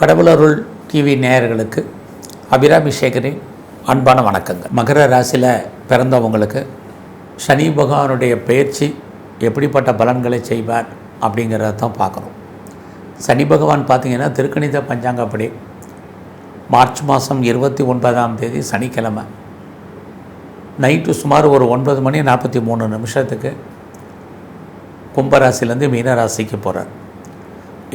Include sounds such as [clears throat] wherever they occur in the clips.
கடவுளருள் TV நேயர்களுக்கு அபிராமி சேகரின் அன்பான வணக்கங்கள். மகர ராசியில் பிறந்தவங்களுக்கு சனி பகவானுடைய பயிற்சி எப்படிப்பட்ட பலன்களை செய்வார் அப்படிங்கிறத தான் பார்க்குறோம் சனி பகவான் பார்த்தீங்கன்னா திருக்கணித பஞ்சாங்கப்படி மார்ச் மாதம் இருபத்தி ஒன்பதாம் தேதி சனிக்கிழமை. நைட்டு சுமார் ஒரு ஒன்பது மணி நாற்பத்தி மூணு நிமிஷத்துக்கு கும்பராசிலேருந்து மீனராசிக்கு போகிறார்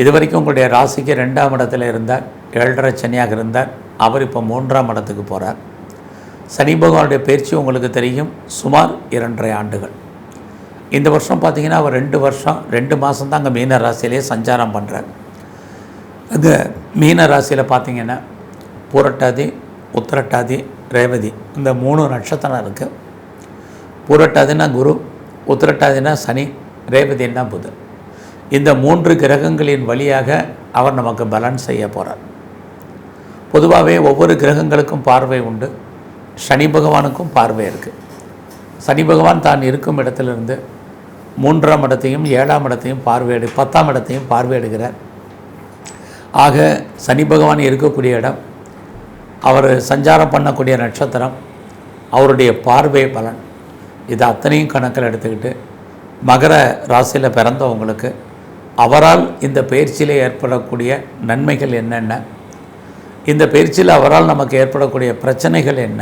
இது வரைக்கும் உங்களுடைய ராசிக்கு ரெண்டாம் இடத்துல இருந்தார் ஏழரை சனியாக இருந்தார் அவர் இப்போ மூன்றாம் இடத்துக்கு போகிறார் சனி பகவானுடைய பயிற்சி உங்களுக்கு தெரியும் சுமார் இரண்டரை ஆண்டுகள். இந்த வருஷம் பார்த்தீங்கன்னா அவர் ரெண்டு வருஷம் ரெண்டு மாதம் தான் அங்கே மீன ராசியிலே சஞ்சாரம் பண்ணுறார் அங்கே மீன ராசியில் பார்த்தீங்கன்னா பூரட்டாதி உத்திரட்டாதி ரேவதி இந்த மூணு நட்சத்திரம் இருக்குது பூரட்டாதினா குரு உத்திரட்டாதினா சனி ரேவதினா புதன். இந்த மூன்று கிரகங்களின் வழியாக அவர் நமக்கு பலன் செய்ய போகிறார் பொதுவாகவே ஒவ்வொரு கிரகங்களுக்கும் பார்வை உண்டு. சனி பகவானுக்கும் பார்வை இருக்குது சனி பகவான் தான் இருக்கும் இடத்திலிருந்து மூன்றாம் இடத்தையும் ஏழாம் இடத்தையும் பார்வையிடு பத்தாம் இடத்தையும் பார்வையிடுகிறார். ஆக சனி பகவான் இருக்கக்கூடிய இடம் அவர் சஞ்சாரம் பண்ணக்கூடிய நட்சத்திரம் அவருடைய பார்வை பலன். இது அத்தனையும் கணக்கில் எடுத்துக்கிட்டு மகர ராசியில் பிறந்தவங்களுக்கு அவரால் இந்த பயிற்சியில் ஏற்படக்கூடிய நன்மைகள் என்னென்ன? இந்த பயிற்சியில் அவரால் நமக்கு ஏற்படக்கூடிய பிரச்சனைகள் என்ன?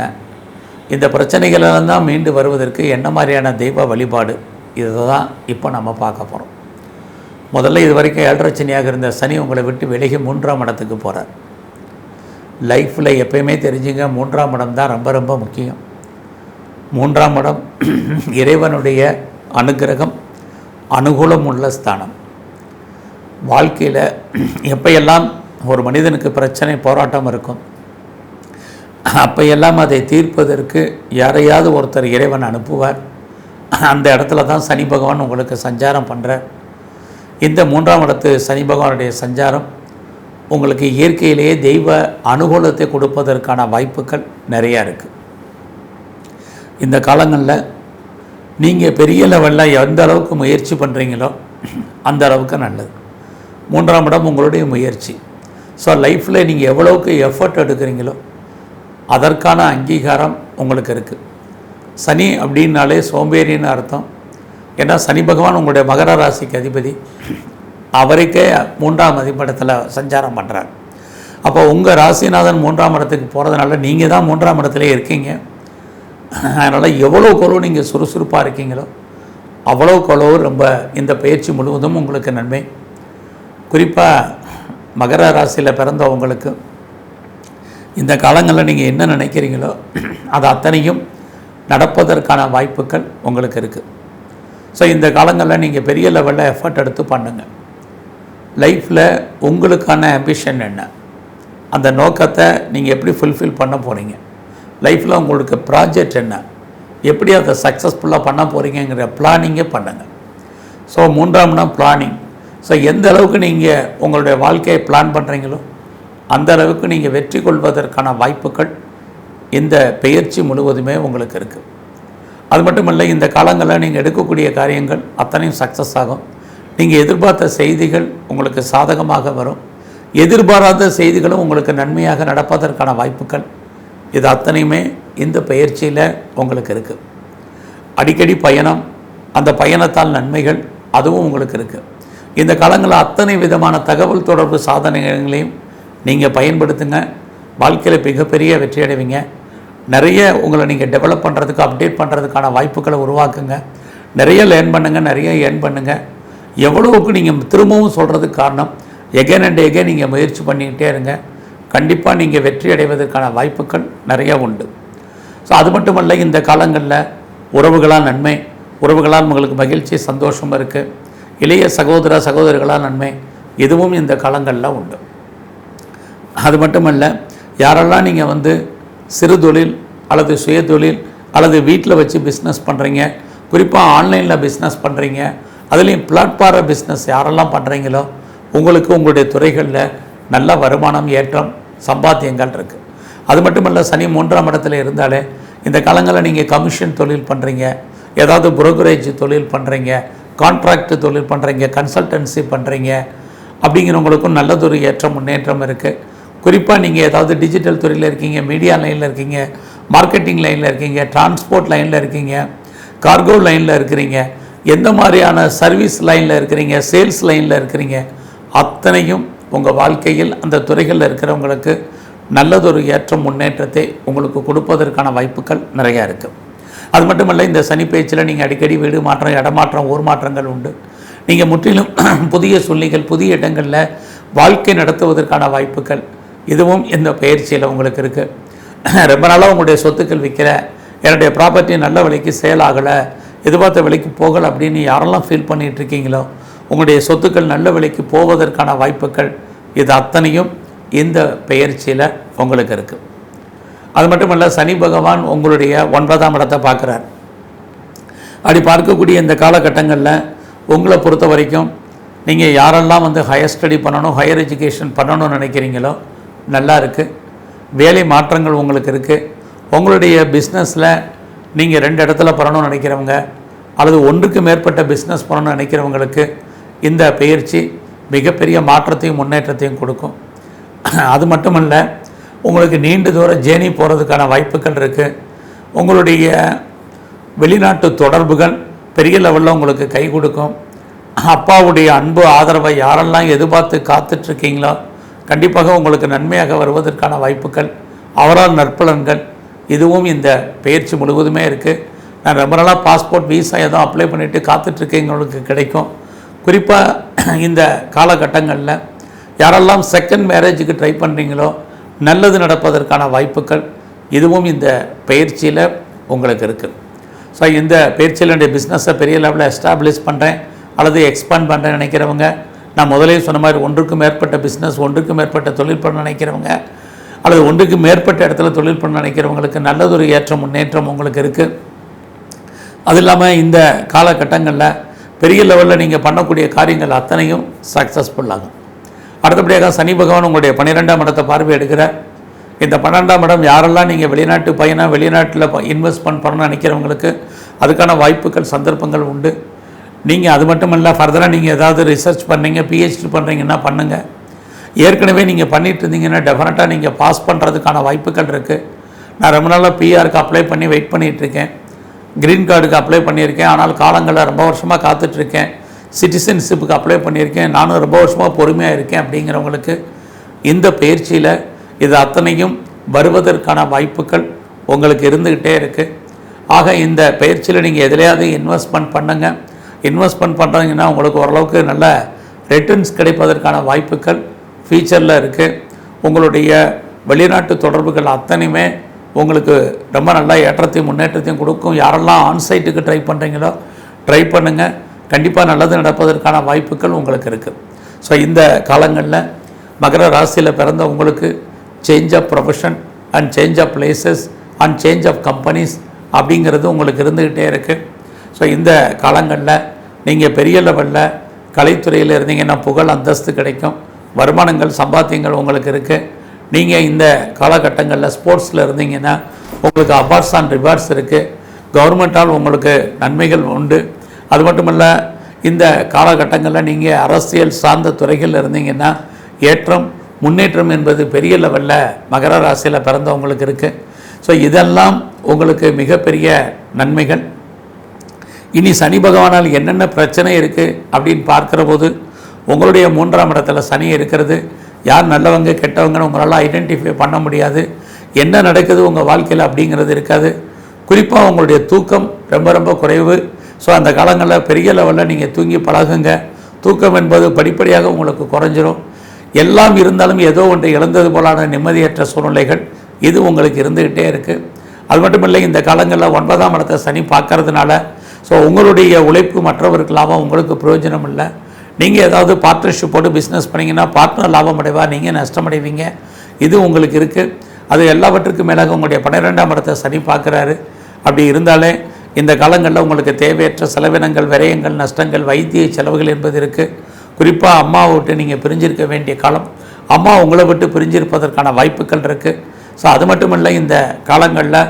இந்த பிரச்சனைகளெல்லாம் தான் மீண்டு வருவதற்கு என்ன மாதிரியான தெய்வ வழிபாடு? இதை தான் இப்போ நம்ம பார்க்க போகிறோம் முதல்ல இது வரைக்கும் ஏழரச்சனியாக இருந்த சனி உங்களை விட்டு விலகி மூன்றாம் இடத்துக்கு போகிறார் லைஃப்பில் எப்பயுமே தெரிஞ்சுங்க மூன்றாம் இடம் தான் ரொம்ப ரொம்ப முக்கியம். மூன்றாம் இடம் இறைவனுடைய அனுகிரகம் அனுகூலம் உள்ள ஸ்தானம். வாழ்க்கையில் எப்பையெல்லாம் ஒரு மனிதனுக்கு பிரச்சனை போராட்டம் இருக்கும் அப்பையெல்லாம் அதை தீர்ப்பதற்கு யாரையாவது ஒருத்தர் இறைவன் அனுப்புவார். அந்த இடத்துல தான் சனி பகவான் உங்களுக்கு சஞ்சாரம் பண்ணுறார் இந்த மூன்றாம் இடத்து சனி பகவானுடைய சஞ்சாரம் உங்களுக்கு இயற்கையிலேயே தெய்வ அனுகூலத்தை கொடுப்பதற்கான வாய்ப்புகள் நிறையா இருக்குது இந்த காலங்களில் நீங்கள் பெரிய லெவலில் எந்த அளவுக்கு முயற்சி பண்ணுறீங்களோ அந்த அளவுக்கு நல்லது. மூன்றாம் இடம் உங்களுடைய முயற்சி. ஸோ லைஃப்பில் நீங்கள் எவ்வளோக்கு எஃபர்ட் எடுக்கிறீங்களோ அதற்கான அங்கீகாரம் உங்களுக்கு இருக்குது சனி அப்படின்னாலே சோம்பேறின்னு அர்த்தம். ஏன்னா சனி பகவான் உங்களுடைய மகர ராசிக்கு அதிபதி. அவருக்கே மூன்றாம் அதிபடத்தில் சஞ்சாரம் பண்ணுறார் அப்போ உங்கள் ராசிநாதன் மூன்றாம் இடத்துக்கு போகிறதுனால நீங்கள் தான் மூன்றாம் இடத்துல இருக்கீங்க. அதனால் எவ்வளோ கொலவு நீங்கள் சுறுசுறுப்பாக இருக்கீங்களோ அவ்வளோ கொலவு ரொம்ப இந்த பயிற்சி முழுவதும் உங்களுக்கு நன்மை. குறிப்பாக மகர ராசியில் பிறந்தவங்களுக்கு இந்த காலங்களில் நீங்கள் என்ன நினைக்கிறீங்களோ அது அத்தனையும் நடப்பதற்கான வாய்ப்புகள் உங்களுக்கு இருக்குது ஸோ இந்த காலங்களில் நீங்கள் பெரிய லெவலில் எஃபர்ட் எடுத்து பண்ணுங்கள் லைஃப்பில் உங்களுக்கான ஆம்பிஷன் என்ன? அந்த நோக்கத்தை நீங்கள் எப்படி ஃபுல்ஃபில் பண்ண போகிறீங்க லைஃப்பில் உங்களுக்கு ப்ராஜெக்ட் என்ன? எப்படி அதை சக்ஸஸ்ஃபுல்லாக பண்ண போகிறீங்கிற பிளானிங்கே பண்ணுங்கள் ஸோ மூன்றாம்னா பிளானிங் ஸோ எந்த அளவுக்கு நீங்கள் உங்களுடைய வாழ்க்கையை பிளான் பண்ணுறீங்களோ அந்த அளவுக்கு நீங்கள் வெற்றி கொள்வதற்கான வாய்ப்புகள் இந்த பெயர்ச்சி முழுவதுமே உங்களுக்கு இருக்குது அது மட்டும் இல்லை இந்த காலங்களில் நீங்கள் எடுக்கக்கூடிய காரியங்கள் அத்தனையும் சக்ஸஸ் ஆகும். நீங்கள் எதிர்பார்த்த செய்திகள் உங்களுக்கு சாதகமாக வரும். எதிர்பாராத செய்திகளும் உங்களுக்கு நன்மையாக நடப்பதற்கான வாய்ப்புகள் இது அத்தனையுமே இந்த பயிற்சியில் உங்களுக்கு இருக்குது அடிக்கடி பயணம் அந்த பயணத்தால் நன்மைகள் அதுவும் உங்களுக்கு இருக்குது இந்த காலங்களில் அத்தனை விதமான தகவல் தொடர்பு சாதனங்களையும் நீங்கள் பயன்படுத்துங்க. வாழ்க்கையில் மிகப்பெரிய வெற்றி அடைவீங்க. நிறைய உங்களை நீங்கள் டெவலப் பண்ணுறதுக்கு அப்டேட் பண்ணுறதுக்கான வாய்ப்புகளை உருவாக்குங்க. நிறைய லேர்ன் பண்ணுங்கள் நிறைய ஏர்ன் பண்ணுங்கள் எவ்வளவுக்கு நீங்கள் திரும்பவும் சொல்கிறதுக்கு காரணம் எகைன் அண்ட் எகைன் நீங்கள் முயற்சி பண்ணிக்கிட்டே இருங்க. கண்டிப்பாக நீங்கள் வெற்றி அடைவதற்கான வாய்ப்புகள் நிறைய உண்டு. ஸோ அது மட்டுமல்ல இந்த காலங்களில் உறவுகளால் நன்மை உறவுகளால் உங்களுக்கு மகிழ்ச்சி சந்தோஷம் இருக்குது இளைய சகோதர சகோதரிகளால் நன்மை எதுவும் இந்த காலங்களில் உண்டு. அது மட்டுமல்ல யாரெல்லாம் நீங்கள் வந்து சிறு தொழில் அல்லது சுய தொழில் அல்லது வீட்டில் வச்சு பிஸ்னஸ் பண்ணுறீங்க குறிப்பாக ஆன்லைனில் பிஸ்னஸ் பண்ணுறீங்க அதுலேயும் பிளாட்பார பிஸ்னஸ் யாரெல்லாம் பண்ணுறீங்களோ உங்களுக்கு உங்களுடைய துறைகளில் நல்ல வருமானம் ஏற்றம் சம்பாத்தியங்கள் இருக்குது அது மட்டுமல்ல சனி மூன்றாம் இடத்துல இருந்தாலே இந்த காலங்களில் நீங்கள் கமிஷன் தொழில் பண்ணுறீங்க ஏதாவது புரோக்கரேஜ் தொழில் பண்ணுறீங்க கான்ட்ராக்ட் தொழில் பண்ணுறீங்க கன்சல்டன்சி பண்ணுறீங்க அப்படிங்கிறவங்களுக்கும் நல்லதொரு ஏற்ற முன்னேற்றம் இருக்குது குறிப்பாக நீங்கள் ஏதாவது டிஜிட்டல் துறையில் இருக்கீங்க மீடியா லைனில் இருக்கீங்க மார்க்கெட்டிங் லைனில் இருக்கீங்க டிரான்ஸ்போர்ட் லைனில் இருக்கீங்க கார்கோ லைனில் இருக்கிறீங்க எந்த மாதிரியான சர்வீஸ் லைனில் இருக்கிறீங்க சேல்ஸ் லைனில் இருக்கிறீங்க அத்தனையும் உங்கள் வாழ்க்கையில் அந்த துறைகளில் இருக்கிறவங்களுக்கு நல்லதொரு ஏற்ற முன்னேற்றத்தை உங்களுக்கு கொடுப்பதற்கான வாய்ப்புகள் நிறையா இருக்குது அது மட்டுமல்ல இந்த சனி பேச்சில் நீங்கள் அடிக்கடி வீடு மாற்றம் இடமாற்றம் ஊர் மாற்றங்கள் உண்டு. நீங்கள் முற்றிலும் [clears throat] புதிய சூழ்நிலைகள் புதிய இடங்களில் வாழ்க்கை நடத்துவதற்கான வாய்ப்புகள் இதுவும் இந்த பயிற்சியில் உங்களுக்கு இருக்குது [clears throat] ரொம்ப நாளாக உங்களுடைய சொத்துக்கள் விற்கிற என்னுடைய ப்ராப்பர்ட்டி நல்ல விலைக்கு சேல் ஆகலை எதிர்பார்த்த விலைக்கு போகலை அப்படின்னு யாரெல்லாம் ஃபீல் பண்ணிகிட்டு இருக்கீங்களோ உங்களுடைய சொத்துக்கள் நல்ல விலைக்கு போவதற்கான வாய்ப்புகள் இது அத்தனையும் இந்த பெயர்ச்சியில் உங்களுக்கு இருக்குது அது மட்டுமல்ல சனி பகவான் உங்களுடைய ஒன்பதாம் இடத்தை பார்க்குறார். அப்படி பார்க்கக்கூடிய இந்த காலகட்டங்களில் உங்களை பொறுத்த வரைக்கும் நீங்கள் யாரெல்லாம் வந்து ஹையர் ஸ்டடி பண்ணணும் ஹையர் எஜுகேஷன் பண்ணணும்னு நினைக்கிறீங்களோ நல்லா இருக்குது வேலை மாற்றங்கள் உங்களுக்கு இருக்குது உங்களுடைய பிஸ்னஸில் நீங்கள் ரெண்டு இடத்துல பண்ணணும்னு நினைக்கிறவங்க அல்லது ஒன்றுக்கு மேற்பட்ட பிஸ்னஸ் பண்ணணும்னு நினைக்கிறவங்களுக்கு இந்த பயிற்சி மிகப்பெரிய மாற்றத்தையும் முன்னேற்றத்தையும் கொடுக்கும். அது மட்டுமல்ல உங்களுக்கு நீண்ட தூரம் ஜேர்னி போகிறதுக்கான வாய்ப்புகள் இருக்குது உங்களுடைய வெளிநாட்டு தொடர்புகள் பெரிய லெவலில் உங்களுக்கு கை கொடுக்கும். அப்பாவுடைய அன்பு ஆதரவை யாரெல்லாம் எதிர்பார்த்து காத்துட்ருக்கீங்களோ கண்டிப்பாக உங்களுக்கு நன்மையாக வருவதற்கான வாய்ப்புகள் அவரால் நற்பலன்கள் இதுவும் இந்த பயிற்சி முழுவதுமே இருக்குது நான் ரொம்ப நாளாக பாஸ்போர்ட் வீசா ஏதோ அப்ளை பண்ணிவிட்டு காத்துட்ருக்கீங்களுக்கு கிடைக்கும். குறிப்பாக இந்த காலகட்டங்களில் யாரெல்லாம் செகண்ட் மேரேஜுக்கு ட்ரை பண்ணுறீங்களோ நல்லது நடப்பதற்கான வாய்ப்புகள் இதுவும் இந்த பயிற்சியில் உங்களுக்கு இருக்குது ஸோ இந்த பயிற்சியில் என்னுடைய பிஸ்னஸை பெரிய லெவலில் எஸ்டாப்ளிஷ் பண்ணுறேன் அல்லது எக்ஸ்பேண்ட் பண்ணுறேன்னு நினைக்கிறவங்க நான் முதலே சொன்ன மாதிரி ஒன்றுக்கு மேற்பட்ட பிஸ்னஸ் ஒன்றுக்கு மேற்பட்ட தொழில் பண்ண நினைக்கிறவங்க அல்லது ஒன்றுக்கு மேற்பட்ட இடத்துல தொழில் பண்ண நினைக்கிறவங்களுக்கு நல்லதொரு ஏற்ற முன்னேற்றம் உங்களுக்கு இருக்குது அது இல்லாமல் இந்த காலகட்டங்களில் பெரிய லெவலில் நீங்கள் பண்ணக்கூடிய காரியங்கள் அத்தனையும் சக்ஸஸ்ஃபுல்லாகும் அடுத்தபடியாக சனி பகவான் உங்களுடைய பன்னிரெண்டாம் இடத்தை பார்வை எடுக்கிறார். இந்த பன்னெண்டாம் இடம் யாரெல்லாம் நீங்கள் வெளிநாட்டு பையனாக வெளிநாட்டில் இன்வெஸ்ட்மெண்ட் பண்ணணும்னு நினைக்கிறவங்களுக்கு அதுக்கான வாய்ப்புகள் சந்தர்ப்பங்கள் உண்டு. நீங்கள் அது மட்டும் இல்லை ஃபர்தராக நீங்கள் ஏதாவது ரிசர்ச் பண்ணீங்க பிஹெச்டி பண்ணுறீங்கன்னா பண்ணுங்கள் ஏற்கனவே நீங்கள் பண்ணிட்டு இருந்தீங்கன்னா டெஃபினட்டாக நீங்கள் பாஸ் பண்ணுறதுக்கான வாய்ப்புகள் இருக்குது நான் ரொம்ப நாளாக பிஆருக்கு அப்ளை பண்ணி வெயிட் பண்ணிகிட்டு இருக்கேன். க்ரீன் கார்டுக்கு அப்ளை பண்ணியிருக்கேன். ஆனால் காலங்களில் ரொம்ப வருஷமாக காத்துட்ருக்கேன் சிட்டிசன்ஷிப்புக்கு அப்ளை பண்ணியிருக்கேன். நானும் ரொம்ப வருஷமாக பொறுமையாக இருக்கேன் அப்படிங்கிறவங்களுக்கு இந்த பயிற்சியில் இது அத்தனையும் வருவதற்கான வாய்ப்புகள் உங்களுக்கு இருந்துக்கிட்டே இருக்குது ஆக இந்த பயிற்சியில் நீங்கள் எதிலையாவது இன்வெஸ்ட்மெண்ட் பண்ணுங்கள் இன்வெஸ்ட்மெண்ட் பண்ணுறீங்கன்னா உங்களுக்கு ஓரளவுக்கு நல்ல ரிட்டர்ன்ஸ் கிடைப்பதற்கான வாய்ப்புகள் ஃபியூச்சரில் இருக்குது உங்களுடைய வெளிநாட்டு தொடர்புகள் அத்தனையுமே உங்களுக்கு ரொம்ப நல்லா ஏற்றத்தையும் முன்னேற்றத்தையும் கொடுக்கும். யாரெல்லாம் ஆன்சைட்டுக்கு ட்ரை பண்ணுறீங்களோ ட்ரை பண்ணுங்கள் கண்டிப்பாக நல்லது நடப்பதற்கான வாய்ப்புகள் உங்களுக்கு இருக்குது ஸோ இந்த காலங்களில் மகர ராசியில் பிறந்த உங்களுக்கு change of profession and change of places and change of companies அப்படிங்கிறது உங்களுக்கு இருந்துக்கிட்டே இருக்குது ஸோ இந்த காலங்களில் நீங்கள் பெரிய லெவலில் கலைத்துறையில் இருந்தீங்கன்னா புகழ் அந்தஸ்து கிடைக்கும். வருமானங்கள் சம்பாத்தியங்கள் உங்களுக்கு இருக்குது நீங்கள் இந்த காலகட்டங்களில் ஸ்போர்ட்ஸில் இருந்தீங்கன்னா உங்களுக்கு அவார்ட்ஸ் அண்ட் ரிவார்ட்ஸ் இருக்குது கவர்மெண்ட்டால் உங்களுக்கு நன்மைகள் உண்டு. அது மட்டுமல்ல இந்த காலகட்டங்களில் நீங்கள் அரசியல் சார்ந்த துறைகளில் இருந்தீங்கன்னா ஏற்றம் முன்னேற்றம் என்பது பெரிய லெவலில் மகர ராசியில் பிறந்தவங்களுக்கு இருக்குது ஸோ இதெல்லாம் உங்களுக்கு மிகப்பெரிய நன்மைகள். இனி சனி பகவானால் என்னென்ன பிரச்சனை இருக்குது அப்படின்னு பார்க்குற போது உங்களுடைய மூன்றாம் இடத்துல சனி இருக்கிறது. யார் நல்லவங்க கெட்டவங்கன்னு உங்களால் ஐடென்டிஃபை பண்ண முடியாது. என்ன நடக்குது உங்கள் வாழ்க்கையில் அப்படிங்கிறது இருக்காது. குறிப்பாக உங்களுடைய தூக்கம் ரொம்ப ரொம்ப குறைவு. ஸோ அந்த காலங்களில் பெரிய லெவலில் நீங்கள் தூங்கி பழகுங்க. தூக்கம் என்பது படிப்படியாக உங்களுக்கு குறைஞ்சிரும். எல்லாம் இருந்தாலும் ஏதோ ஒன்று இழந்தது போலான நிம்மதியற்ற சூழ்நிலைகள் இது உங்களுக்கு இருந்துக்கிட்டே இருக்குது அது மட்டும் இல்லை இந்த காலங்களில் ஒன்பதாம் இடத்தை சனி பார்க்கறதுனால ஸோ உங்களுடைய உழைப்பு மற்றவருக்கு லாபம் உங்களுக்கு பிரயோஜனம் இல்லை. நீங்கள் ஏதாவது பார்ட்னர்ஷிப் போட்டு பிஸ்னஸ் பண்ணிங்கன்னா பார்ட்னர் லாபம் அடைவா நீங்கள் நஷ்டமடைவீங்க இது உங்களுக்கு இருக்குது அது எல்லாவற்றுக்கும் மேலாக உங்களுடைய பன்னிரெண்டாம் இடத்தை சனி பார்க்குறாரு. அப்படி இருந்தாலே இந்த காலங்களில் உங்களுக்கு தேவையற்ற செலவினங்கள் விரயங்கள் நஷ்டங்கள் வைத்திய செலவுகள் என்பது இருக்குது குறிப்பாக அம்மாவை விட்டு நீங்கள் பிரிஞ்சிருக்க வேண்டிய காலம் அம்மா உங்களை விட்டு பிரிஞ்சிருப்பதற்கான வாய்ப்புகள் இருக்குது ஸோ அது மட்டும் இல்லை இந்த காலங்களில்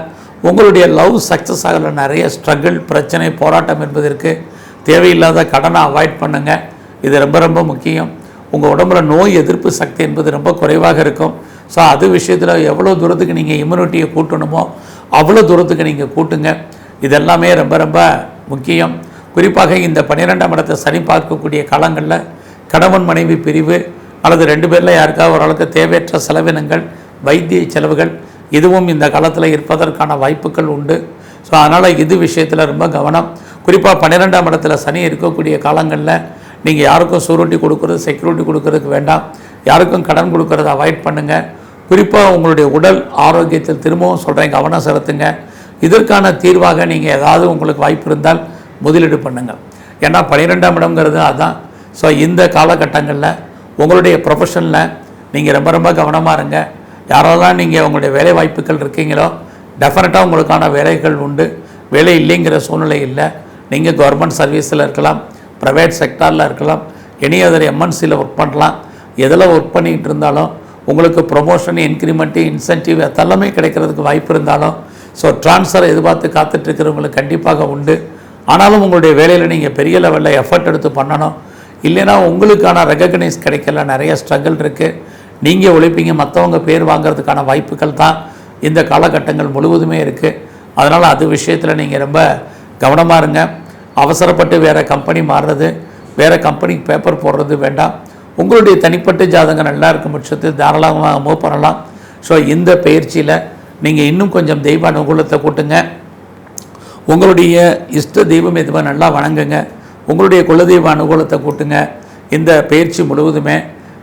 உங்களுடைய லவ் சக்ஸஸ் ஆகல நிறைய ஸ்ட்ரகிள் பிரச்சனை போராட்டம் என்பது இருக்குது தேவையில்லாத கடனை அவாய்ட் பண்ணுங்கள் இது ரொம்ப ரொம்ப முக்கியம். உங்கள் உடம்புல நோய் எதிர்ப்பு சக்தி என்பது ரொம்ப குறைவாக இருக்கும். ஸோ அது விஷயத்தில் எவ்வளோ தூரத்துக்கு நீங்கள் இம்யூனிட்டியை கூட்டணுமோ அவ்வளோ தூரத்துக்கு நீங்கள் கூட்டுங்க. இதெல்லாமே ரொம்ப ரொம்ப முக்கியம். குறிப்பாக இந்த பன்னிரெண்டாம் இடத்தை சனி பார்க்கக்கூடிய காலங்களில் கணவன் மனைவி பிரிவு அல்லது ரெண்டு பேரில் யாருக்காவது ஓரளவுக்கு தேவையற்ற செலவினங்கள் வைத்திய செலவுகள் இதுவும் இந்த காலத்தில் இருப்பதற்கான வாய்ப்புகள் உண்டு. ஸோ அதனால் இது விஷயத்தில் ரொம்ப கவனம். குறிப்பாக பன்னிரெண்டாம் இடத்துல சனி இருக்கக்கூடிய காலங்களில் நீங்கள் யாருக்கும் சூரிட்டி கொடுக்குறது செக்யூரிட்டி கொடுக்கறதுக்கு வேண்டாம். யாருக்கும் கடன் கொடுக்கறத அவாய்ட் பண்ணுங்கள் குறிப்பாக உங்களுடைய உடல் ஆரோக்கியத்தில் திரும்பவும் சொல்கிறேன் கவனம் செலுத்துங்க. இதற்கான தீர்வாக நீங்கள் ஏதாவது உங்களுக்கு வாய்ப்பு இருந்தால் முதலீடு பண்ணுங்கள் ஏன்னா பன்னிரெண்டாம் இடம்ங்கிறது அதுதான் ஸோ இந்த காலகட்டங்களில் உங்களுடைய ப்ரொஃபஷனில் நீங்கள் ரொம்ப ரொம்ப கவனமாக இருங்க. யாரெல்லாம் நீங்கள் உங்களுடைய வேலை வாய்ப்புகள் இருக்கீங்களோ டெஃபினட்டாக உங்களுக்கான வேலைகள் உண்டு. வேலை இல்லைங்கிற சூழ்நிலை இல்லை. நீங்கள் கவர்மெண்ட் சர்வீஸில் இருக்கலாம் ப்ரைவேட் செக்டாரில் இருக்கலாம் எனி அதர் எம்என்சியில் ஒர்க் பண்ணலாம். எதில் ஒர்க் பண்ணிக்கிட்டு இருந்தாலும் உங்களுக்கு ப்ரொமோஷன் இன்க்ரிமெண்ட்டு இன்சென்டிவ் அதெல்லாமே கிடைக்கிறதுக்கு வாய்ப்பு இருந்தாலும் ஸோ ட்ரான்ஸ்ஃபர் எதிர்பார்த்து காத்துட்ருக்கிறவங்களுக்கு கண்டிப்பாக உண்டு. ஆனாலும் உங்களுடைய வேலையில் நீங்கள் பெரிய லெவலில் எஃபர்ட் எடுத்து பண்ணணும். இல்லைன்னா உங்களுக்கான ரெகக்னைஸ் கிடைக்கல நிறைய ஸ்ட்ரகிள் இருக்குது நீங்கள் உழைப்பீங்க மற்றவங்க பேர் வாங்கிறதுக்கான வாய்ப்புகள் தான் இந்த காலகட்டங்கள் முழுவதுமே இருக்குது அதனால் அது விஷயத்தில் நீங்கள் ரொம்ப கவனமாக இருங்க. அவசரப்பட்டு வேறு கம்பெனி மாறுறது வேறு கம்பெனிக்கு பேப்பர் போடுறது வேண்டாம். உங்களுடைய தனிப்பட்ட ஜாதகம் நல்லா இருக்கும் பட்சத்தில் தாராளமாக மூவ் பண்ணலாம். ஸோ இந்த பயிற்சியில் நீங்கள் இன்னும் கொஞ்சம் தெய்வ அனுகூலத்தை கூட்டுங்க. உங்களுடைய இஷ்ட தெய்வம் எதுவாக நல்லா வணங்குங்க. உங்களுடைய குலதெய்வ அனுகூலத்தை கூட்டுங்க. இந்த பயிற்சி முழுவதுமே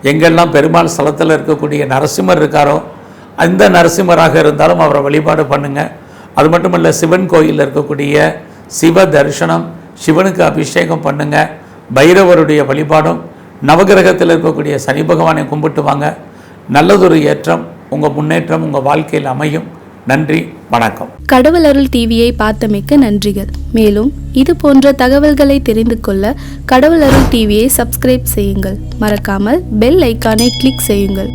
எங்கெல்லாம் பெருமாள் ஸ்தலத்தில் இருக்கக்கூடிய நரசிம்மர் இருக்காரோ அந்த நரசிம்மராக இருந்தாலும் அவரை வழிபாடு பண்ணுங்க. அது மட்டும் இல்லை சிவன் கோயிலில் இருக்கக்கூடிய சிவ தரிசனம் சிவனுக்கு அபிஷேகம் பண்ணுங்க. பைரவருடைய வழிபாடும் நவகிரகத்தில் இருக்கக்கூடிய சனி பகவானை கும்பிட்டு வாங்க. நல்லதொரு ஏற்றம். உங்கள் முன்னேற்றம் உங்கள் வாழ்க்கையில் அமையும். நன்றி வணக்கம். கடவுள் அருள் டிவியை பார்த்தமைக்க நன்றிகள். மேலும் இது போன்ற தகவல்களை தெரிந்து கொள்ள கடவுள் அருள் டிவியை சப்ஸ்கிரைப் செய்யுங்கள். மறக்காமல் பெல் ஐக்கானை கிளிக் செய்யுங்கள்.